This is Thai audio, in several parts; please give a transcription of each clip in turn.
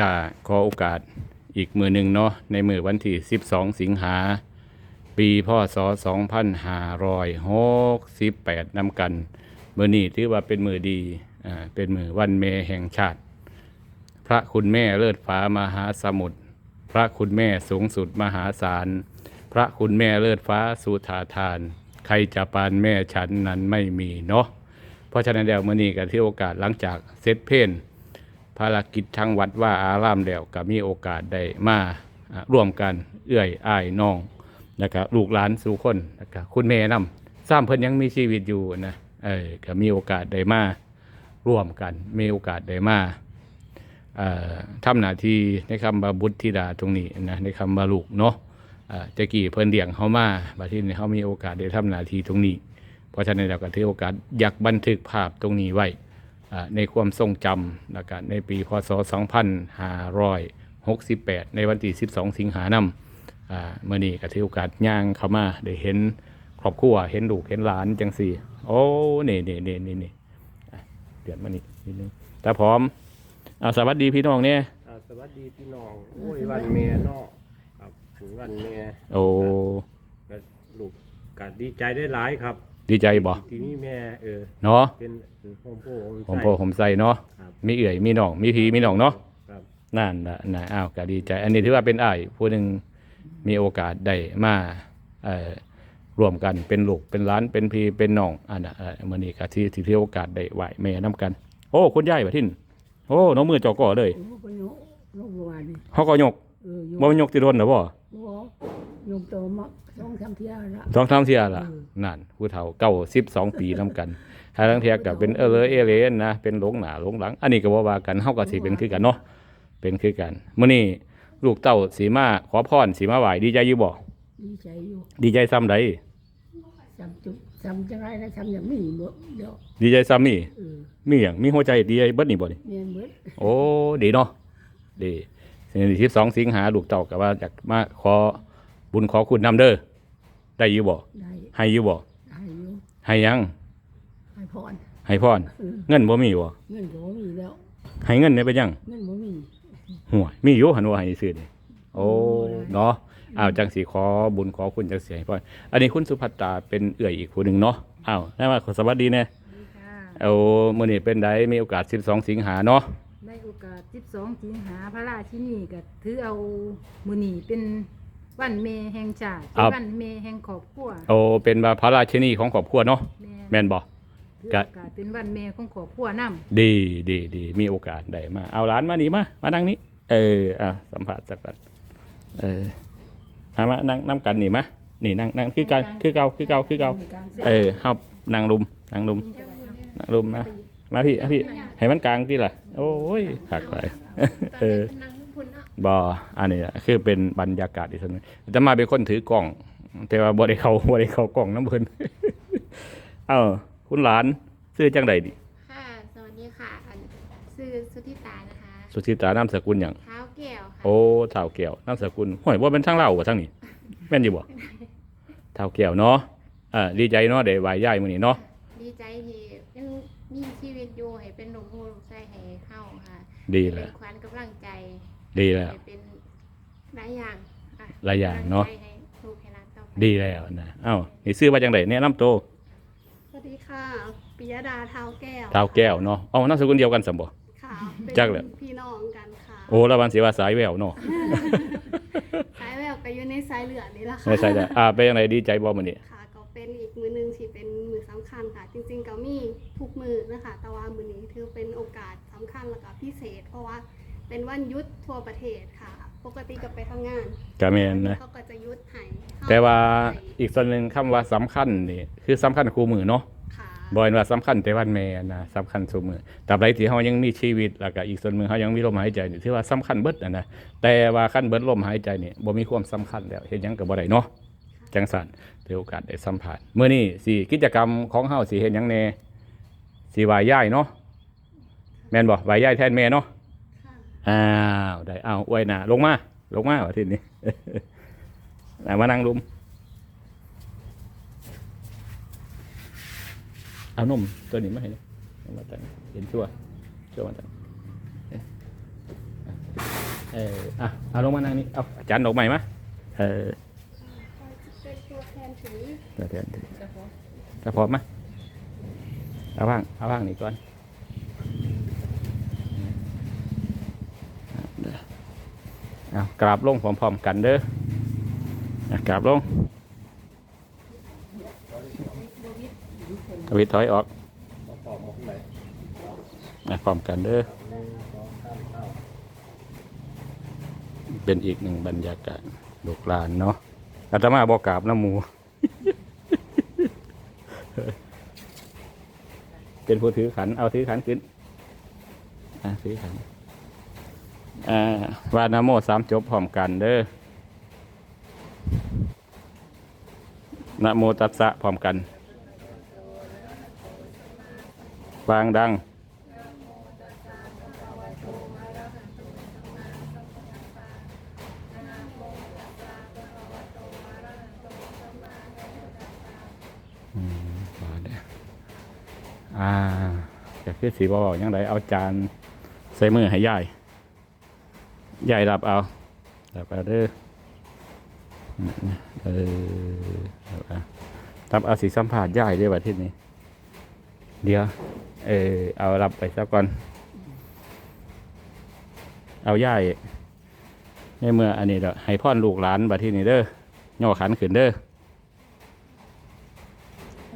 กาขอโอกาสอีกมือหนึ่งเนาะในมือวันที่ 12 สิงหา ปีพศ 2568นำกันมือนี้ถือว่าเป็นมือดีอ่าเป็นมือวันเมแห่งชาติ พระคุณแม่เลิศฟ้ามหาสมุทรพระคุณแม่สูงสุดมหาศาล พระคุณแม่เลิศฟ้าสุธาทาน ใครจะปานแม่ฉันนั้นไม่มีเนาะเพราะฉะนั้นแล้วมื่อนี้ก็ที่โอกาสหลังจากเสร็จเพน ภารกิจทางวัดว่าอารามแล้วก็มีโอกาสได้มาร่วมกันเอื้อยอ้ายน้องนะครับลูกหลานสู่คนนะครับคุณแม่นำสร้างเพิ่นยังมีชีวิตอยู่นะเออก็มีโอกาสได้มาร่วมกัน มีโอกาสได้มาเอ่อทำหน้าที่ในคำบาบุตรธิดาตรงนี้นะในคำบาลูกเนาะอ่าแต่กี้เพิ่นเลี้ยงเฮามาบัดทีนี้เฮามีโอกาสได้ทำหน้าที่ตรงนี้ เพราะฉะนั้นเราก็ถือโอกาสอยากบันทึกภาพตรงนี้ไว้ ในความทรงจำแล้วก็ในปีพศ 2568 ในวันที่ 12 สิงหานำอ่าเมื่อนี้ก็ถือโอกาสย่างเข้ามาได้เห็นครอบครัวเห็นลูกเห็นหลานจังสี่ โอ้นี่นี่นี่นี่นี่อะเดือดมานี่นิดนึงแต่พร้อมเอาสวัสดีพี่น้องเนี่ยอ่าสวัสดีพี่น้องโอ้ยวันเมียเนาะครับถึงวันเมียโอ้ก็ลูกก็ดีใจได้หลายครับ ดีใจบ่ทีนี้แม่เออเนาะเป็น โฮมโปรผมพอผมใส่เนาะครับมีเอื่อยมีน้องมีพี่มีน้องเนาะครับนั่นนะนะอ้าวก็ดีใจ อันนี้ถือว่าเป็นอ้ายผู้หนึ่งมีโอกาสได้มาเอ่อร่วมกันเป็นลูกเป็นหล้านเป็นพี่เป็นน้องอันน่ะเอ่อมื่อนี้ก็ที่ที่ที่โอกาสได้ไหวแม่น้กัน โอ้คุณยายบ่ทินโอ้น้องมือจอก่อเลยโอ้ก็โยกโยกบัวนี่เขาก็ยกเออโยกบ่ยกติโดนเหรอบ่บัวโยกโตมาสองสามเที่ยวละ สองสามเที่ยละอืม นั่นผู้เฒ่าเก้าสิบสองปีน้กัน ถ้าลังเทียก็เป็นเออเลอเอเลนนะเป็นหลงหน้าหลงหลัง อันนี้ก็บ่ว่ากันเฮาก็สิเป็นคือกันเนาะเป็นคือกันมื้อนี้ลูกเต้าสีมาขอพรสีมาไหว้ดีใจอยู่บ่ดีใจอยู่ดีใจซ้ำใดจำจุจำจังไรนะจำอย่างนี้เบิดเดี๋ยวดีใจซ้ำนี่เออมีหยังมีหัวใจดีใจเบิดนี่บ่นี่เมียนเบิดโอ้ดีเนาะดีสิ่งที่12สิงหาลูกเต้าก็ว่าอยากมาขอบุญขอคุณนำเด้อได้อยู่บ่ได้ให้อยู่บ่ได้อยู่ให้หยัง ให้พรให้พรเออเงินบ่มีบ่เงินก็บ่มีแล้ว ให้เงินได้ไปยังเงินบ่มีหัวยมีอยู่หันว่าให้ซื้อนี่โอ้โอ้ได้เนาะอ้าวจังสีขอบุญขอคุณจังสีให้พ่ออันนี้คุณสุภัตตาเป็นเอื่อยอีกผู้หนึ่งเนาะอ้าวได้มาขอสวัสดีแน่ดีค่ะเอามื้อนี้เป็นไดมีโอกาส 12 สิงหาเนาะในโอกาส 12 สิงหาพระราชินีก็ถือเอามือนีเป็นวันเมแห่งชาติเป็นวันเมแห่งครอบครัวโอ้เป็นว่าพระราชินีของครอบครัวเนาะแม่แม่นบ่ ถือโอกาสเป็นวันเมของครอบครัวนำดีดีดีมีโอกาสได้มา เอาหลานมานี่มา มานั่งนี้ เอออะสัมผัสสักกันเออมามานั่งนํกันนี่มานี่นั่งนั่งคือกันคือเก่าคือเก่าคือเก่าเออเฮานั่งรุมนั่งรุมนั่งรุมมามาพี่อะพี่ให้มันกลางที่ล่ะ โอ้ยหักไปเออบออันนี้อะคือเป็นบรรยากาศอีกส่วนหนึงจะมาเป็นคนถือกล่อง แต่ว่าบ่ได้เขาบ่ได้เขากล่องน้ำเพิ่นเอ้า คุณหลานซื้อจังใดดิค่ะ สวัสดีค่ะอันชื่อสุธิตานะคะสุธิตานามสกุลหยังเท้าแก้วค่ะโอ้เท่าแก้วนามสกุลห้วยบ่เป็นทางเล่าวบ่ทางนี้แม่นอยู่บ่เท่าแก้วเนาะอ่าดีใจเนาะได้ไหว้ยายมื้อนี้เนาะดีใจที่ยังมีชีวิตอยู่ให้เป็นหลวงพ่อลูกชายให้เข้าค่ะดีเป็แล้วนขวัญกำลังใจดีแล้ว ให้เป็นหลายอย่างอะหลายอย่างเนาะ กำลังใจให้ลูกให้หลานต่อไป ดีแล้วนะเอ้านี่ซื้อว่าจังไดแนะนํตัวสวัสดี ค่ะปิยดาเท้าแก้ว เท่าแก้วเนาะเอ้านามสกุลเดียวกันซั่นบ่ ค่ะเป็นจักเลยพี่น้องกันค่ะโอ้ละวันสิว่าสายแววเนาะสายแววก็อยู่ในสายเหลือนี่แหละค่ะไม่ใช่จ้ะอ่าเป็นจังไดดีใจบ่มื้อนี้ค่ะ ก็เป็นอีกมือหนึงที่เป็นมือสำคัญค่ะ จริงๆก็มีทุกมือนะคะแต่ว่ามือนี้ถือเป็นโอกาสสำคัญแล้วก็พิเศษ เพราะว่าเป็นวันหยุดทั่วประเทศค่ะ ปกติก็ไปทำงานก็แม่นนะ เขาก็จะหยุดให้แต่ว่าอีกส่วนหนึ่งคำว่าสำคัญนี่คือสำคัญคู่มือเนาะค่ะ บอยว่าสำคัญแต่วันแม่นะสำคัญสู่มือตราบใดที่เฮายังมีชีวิตแล้วก็อีกส่วนหนึ่งเฮายังมีลมหายใจนี่ถือว่าสำคัญเบิดนะนะแต่ว่าคันเบิดลมหายใจนี่บ่มีความสำคัญแล้วเฮ็ดหยังก็บ่ได้เนาะจังซั่นถือโอกาสได้สัมผัสมื้อนี้สิกิจกรรมของเฮาสิเฮ็ดหยังแน่สิไหว้ย่ายเนาะแม่นบ่ไหว้ย่ายแทนแม่เนาะค่ะอ้าวได้อ้าวอวยหน้าลงมาลงมาว่าทีนี้น่ะมานั่งรุม เอานมตัวนี้มาให้นมาแต่งเห็นชั่วชั่วมาแต่งเอออะเอาลงมานั่งนี่เอาจานดอกใหม่มาเออเป็นตัวแทนถือเดี๋ยวเดี๋ยวเดี๋ยวจะพร้อมไหมเอาว่างเอาว่างนี่ก่อนเอากราบลงพร้อมๆกันเด้อกราบลง ทวิตถอยออกมาตอบมาข้างไหนอะพร้อมกันเด้อหนึ่งสองสามเก้าเป็นอีกหนึ่งบรรยากาศลูกหลานเนาะอาตมาบอกกราบน้ำหมูเป็นผู้ถือขัน เอาถือขันขึ้นอะถือขันอ่าวานาโมสามจบพร้อมกันเด้อนะโมตัสสะพร้อมกัน วางดังอืมบาดเนี่ยอ่าจะคือสีบอยังไงเอาจานใส่มือให้ยายยายรับเอารับเอาเด้อเออรับเอารับเอาสีสัมผัสยายด้วยว่าที่นี้เดี๋ยว เออเอารับไปซะก่อน เอาย่ายในเมื่ออันนี้เด้อให้พ่อนลูกหลานบัดที่นี้เด้อย่อขันขึ้นเด้อ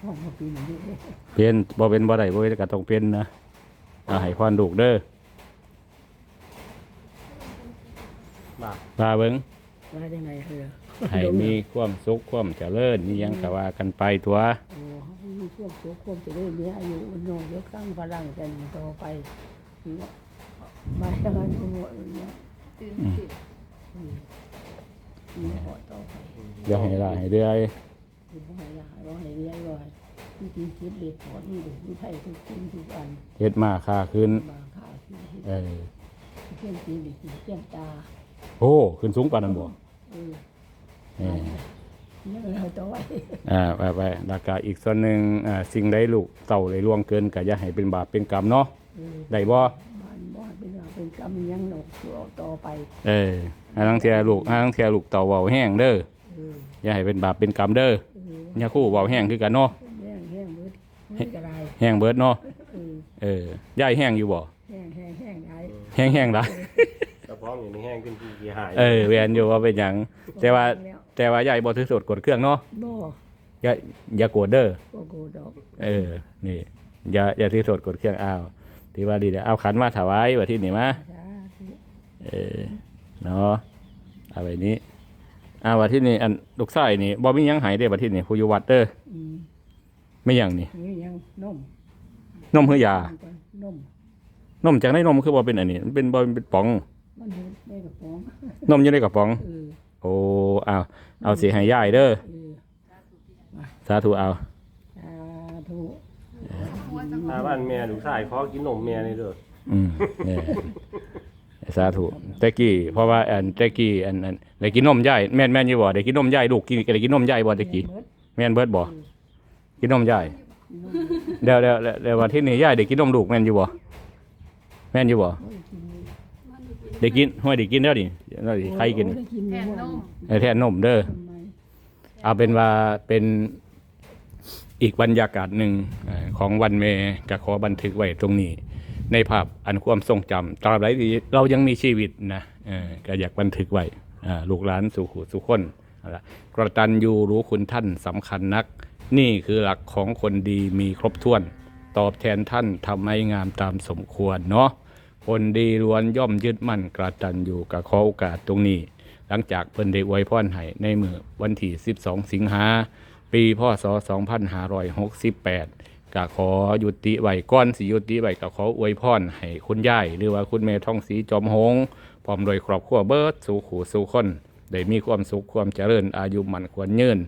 พ่อมาปีนี้เปลี่ยนบ่เป็นบ่ได้บ่ได้ก็ต้องเปลี่ยนนะเอาให้พรลูกเด้อมาลาเบิ่งมาได้ไงเหรอให้มีความสุขความเจริญนี่ยังก็ว่ากันไปตัวโอ้ มีพวกโสโครมจะได้มีอายุอุนโนเยอะครั้งพลังกันต่อไปมาอย่างนั้นก็หมดเนี่ยตื่นติดมีหอต่อไปอย่าให้ลาให้เรื่อยมีบ่ให้ลาบ่ให้เรียนบ่ให้มีทีคิดเด็กถอนี่เด็กมีไทยทุกสิ่งทุกอันเฮ็ดมาค่าขึ้นบางข่าวที่เออเพี้ยนตีเด็กเพี้ยนตาโอ้ขึ้นสูงปานนั้นบ่เออ เออนี่เราต่อไปอ่าไปไปแล้วก็อีกส่วนหนึงอ่าสิ่งใดลูกเต่าเลยล่วงเกินก็อย่าให้เป็นบาปเป็นกรรมเนาะเออได้บ่บ้านบ่เป็นเราเป็นกรรมยังหนกต่อไป เออหาลังเทียลูกหาลังเทียลูกเต่าเว้าแห้งเด้อเอออย่าให้เป็นบาปเป็นกรรมเด้อเอออย่าคู่เว้าแห้งคือกันเนาะแห้งแห้งเบิดไม่กระไรแห้งเบิดเนาะเออเออยายแห้งอยู่บ่แห้งแห้งแห้งได้แห้งแห้งละกระเพาะอย่างนี้แห้งขึ้นกี่หายเออเวียนอยู่ว่าเป็นหยังแต่ว่า แล้วแต่ว่ายายบ่ถือโสดกดเครื่องเนาะบ่อย่าอย่าโกรธเด้อบ่โกดอกเออ นี่ อย่าอย่าถือโสดกดเครื่องอ้าวที่ว่าดีเด้อเอาขันมาถวายว่าที่นี่มาสาธุเออเนาะเอาไว้นี้อ้าวว่าที่นี่อันลูกชายนี่บ่มีหยังใหายเด้อว่าที่นี่ผู้อยู่วัดเด้ออืมไม่หยังนี่ นี่ยังนมนมคือยา นมนมจากในนมคือบ่เป็นอันนี้มันเป็นบ่เป็นป๋อง มันเห็นได้กับของนมอยู่ในกระป๋อง เออ โอ้เอาเอาสิให้ยายเด้อเออสาธุเอาสาธุถ้าบ้านแม่ลูกชายขอกินนมแม่นี่เด้ออืมเนี่ยสาธุแต่กี้เพราะว่าอันแต่กี้อันอันได้กินนมยายแม่นแม่นอยู่บ่ได้กินนมยายลูกกินได้กินนมยายบ่แต่กี้เบิดแม่นเบิดบ่กินนมยายเดี๋ยวเดี๋ยวเดี๋ยวเดี๋ยววันที่นี่ยายได้กินนมลูกแม่นอยู่บ่แม่นอยู่บ่ ได้กินห้อยได้กินแล้วดิแล้วดิใครกินโอ้ได้กินแทนนมเออแทนนมเด้อทำไมเอาเป็นว่าเป็นอีกบรรยากาศหนึ่งเอ่อของวันเมก็ขอบันทึกไว้ตรงนี้ ในภาพอันความทรงจำตราบใดที่เรายังมีชีวิตนะเออก็อยากบันทึกไว้อ่าลูกหลานสู่ขู่สู่คนเอาล่ะกระตันยูรู้คุณท่านสำคัญนัก นี่คือหลักของคนดีมีครบถ้วน ตอบแทนท่านทำให้งามตามสมควรเนาะ คนดีล้วนย่อมยึดมั่นกระตันอยู่กับขอโอกาสตรงนี้ หลังจากเพิ่นได้อวยพรให้ในมือวันที่ 12 สิงหาปีพศ 2568ก็ขอยุติไว้ก่อนสิยุติไว้ก็ขออวยพรให้คุณยายหรือว่าคุณแม่ท่องสีจอมหงพร้อมโดยครอบครัวเบิดสู่ขู่สู่คนได้มีความสุขความเจริญอายุมันควรยืน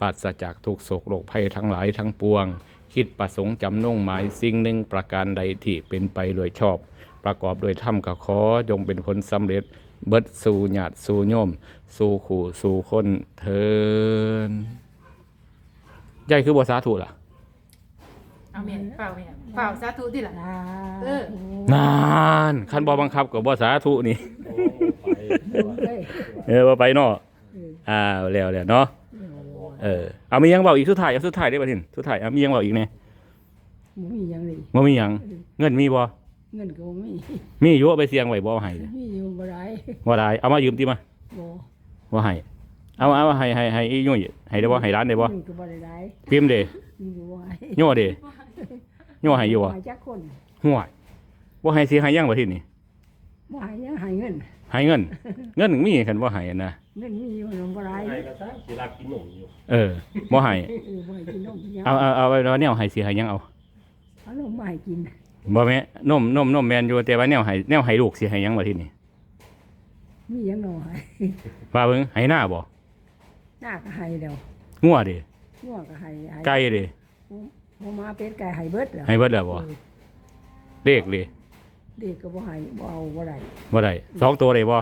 ปราศจากทุกโศกโรคภัยทั้งหลายทั้งปวง คิดประสงค์จำนงหมายสิ่งหนึ่งประการใดที่เป็นไปโดยชอบ ประกอบโดยธรรมก็ขอจงเป็นผลสำเร็จ เบิดสู่ญาติสู่โยม สู่ขู่สู่คนเทินยายคือบ่สาธุล่ะเอาเมียเปล่าเมียเปล่าสาธุที่หลังสาเออธุนานคันบ่บังคับก็บ่สาธุนี่โอ้ไปบ่เคยเออบ่ไปเนาะเอออ่าแล้วแล้วเนาะเออเอามียังเว้าอีกสุดท้ายเอาสุดท้ายได้บ่ทินสุดท้ายเอามียังเว้าอีกแน่บ่มีหยังเลยบ่มีหยังเงินมีบ่ เงินก็บ่มีมีอยู่เอาไปเสี่ยงไว้บ่เอาให้มีอยู่บ่ได้บ่ได้เอามายืมติมาบ่บ่ให้เอาเอาให้ให้ให้อียุ่ยให้ได้บ่ให้ร้านได้บ่เงินก็บ่ได้ได้พิมพ์เด้มีอยู่บ่ให้โย่เด้โย่ให้อยู่บ่ให้จักคนห่วยบ่ให้สิให้ยังบ่ทินนี่บ่ให้ยังให้เงินให้เงิน เงินมีคันบ่ให้อะนะเงินมีอยู่มันบ่ได้ไอ้ก็ซะสิรักกินหนมอยู่เออบ่ให้เออบ่ให้กินนมกินหยังเอาเอาเอาไว้แล้วแนวให้สิให้ยังเอาเอานมมาให้กิน บ่แม่นมนมนมแม่นอยู่แต่ว่าแนวให้แนวให้ลูกสิให้ยังบ่ทินนี่มีหยังน้อยว่าเบิ่งให้หน้าบ่หน้าก็ให้แล้วงัวเด้งัวก็ให้ให้ไก่เด้หมูมาเป็ดไก่ให้เบิดแล้วให้เบิดแล้วบ่เออเลขเด้เด็กก็บ่ให้บ่เอาบ่ได้บ่ได้สองตัวได้บ่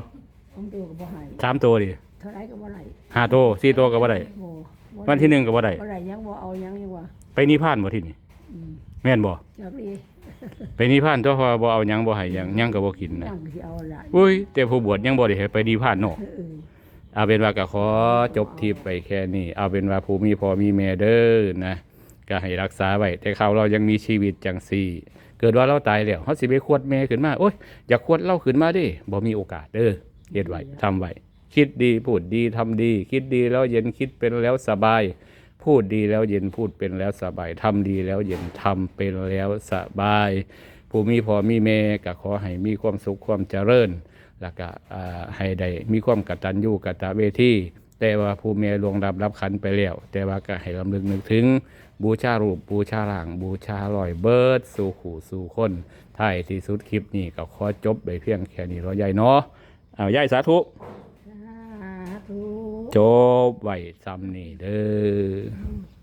ของตัวก็บ่ให้สามตัวดิเท่าไรก็บ่ได้ห้าตัวสี่ตัวก็บ่ได้บ่บ่วันที่หนึ่งก็บ่ได้บ่ได้ยังบ่เอายังยังว่าไปนิพพานบ่ที่นี่อืมแม่นบ่จักดี ไปนิพพานตัวเพอบ่เอาหยังบ่ให้หยังหยังก็บ่กินนะ ยังสิเอาละอุ้ยแต่ผู้บวชยังบ่ได้ให้ไปนิพพานเนาะเออเอาเป็นว่าก็ขอจบทีไปแค่นี้ เอาเป็นว่าผู้มีพ่อมีแม่เด้อนะ ก็ให้รักษาไว้แต่เขาเรายังมีชีวิตจังซี่ เกิดว่าเราตายแล้วเฮาสิไปควดแม่ขึ้นมา โอ๊ยอยากควดเราขึ้นมาเด้บ่มีโอกาสเด้อเฮ็ดไว้ทำไว้ คิดดีพูดดีทำดี คิดดีแล้วเย็นคิดเป็นแล้วสบาย พูดดีแล้วเย็นพูดเป็นแล้วสบายทำดีแล้วเย็นทำเป็นแล้วสบายผู้มีพ่อมีแม่ก็ขอให้มีความสุขความเจริญ แล้วก็ให้ได้มีความกตัญญูกตเวทีแต่ว่าผู้แม่ลวงรับรับขันไปแล้ว แต่ว่าก็ให้ลำลึกนึกถึง บูชารูปบูชาร่าง บูชาลอยเบิดสู่ขู่สู่คนท้ายที่สุดคลิปนี้ก็ขอจบไปเพียงแค่นี้เราใหญ่เนาะเอายายสาธุ ธุจบไว้ซ้ำนี่เด้อ